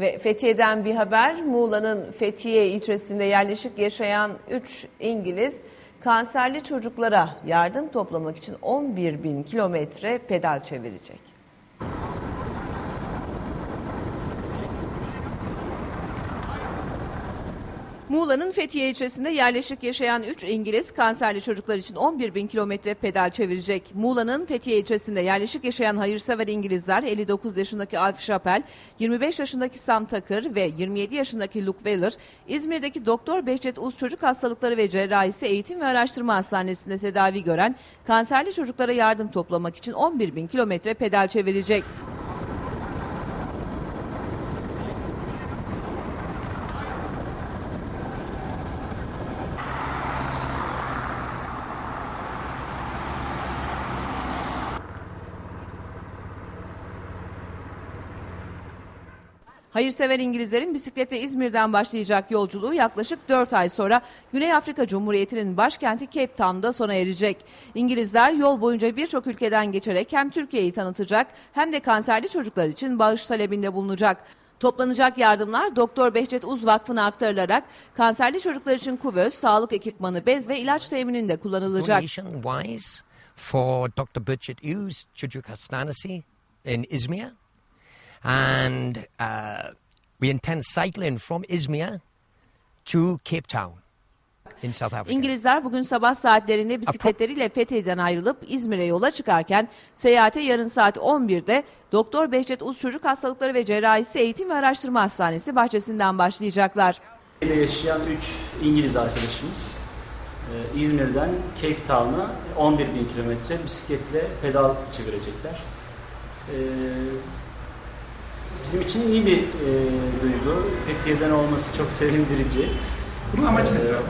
Ve Fethiye'den bir haber. Muğla'nın Fethiye ilçesinde yerleşik yaşayan 3 İngiliz kanserli çocuklara yardım toplamak için 11 bin kilometre pedal çevirecek. Muğla'nın Fethiye ilçesinde yerleşik yaşayan 3 İngiliz kanserli çocuklar için 11 bin kilometre pedal çevirecek. Muğla'nın Fethiye ilçesinde yerleşik yaşayan hayırsever İngilizler 59 yaşındaki Alf Chappell, 25 yaşındaki Sam Tucker ve 27 yaşındaki Luke Weller, İzmir'deki Doktor Behçet Uz Çocuk Hastalıkları ve Cerrahisi Eğitim ve Araştırma Hastanesi'nde tedavi gören kanserli çocuklara yardım toplamak için 11 bin kilometre pedal çevirecek. Hayırsever İngilizlerin bisikletle İzmir'den başlayacak yolculuğu yaklaşık 4 ay sonra Güney Afrika Cumhuriyeti'nin başkenti Cape Town'da sona erecek. İngilizler yol boyunca birçok ülkeden geçerek hem Türkiye'yi tanıtacak hem de kanserli çocuklar için bağış talebinde bulunacak. Toplanacak yardımlar Doktor Behçet Uz Vakfı'na aktarılarak kanserli çocuklar için kuvöz, sağlık ekipmanı, bez ve ilaç temininde kullanılacak. for Dr. Burchett Hughes Çocuk Hastanesi in Izmir. And uh, we intend cycling from Izmir to Cape Town in South Africa. İngilizler bugün sabah saatlerinde bisikletleriyle Fethiye'den ayrılıp İzmir'e yola çıkarken seyahate yarın saat 11'de Doktor Behçet Uz Çocuk Hastalıkları ve Cerrahisi Eğitim ve Araştırma Hastanesi bahçesinden başlayacaklar. Fethiye'de yaşayan 3 İngiliz arkadaşımız e, İzmir'den Cape Town'a 11 bin kilometre bisikletle pedal çevirecekler. E, bizim için iyi bir e, duygu. Fethiye'den olması çok sevindirici. Bunun amacı nedir E, abi?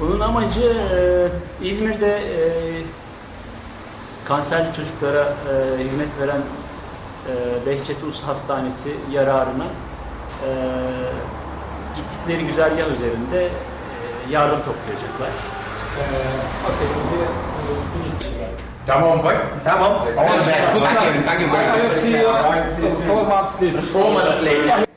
Bunun amacı e, İzmir'de e, kanserli çocuklara e, hizmet veren e, Behçet Uz Hastanesi yararına e, gittikleri güzergah üzerinde e, yardım toplayacaklar. Tamam bak. Tamam. Onu ben. Thank you. Thank you. Thank you. Thank you. Thank you.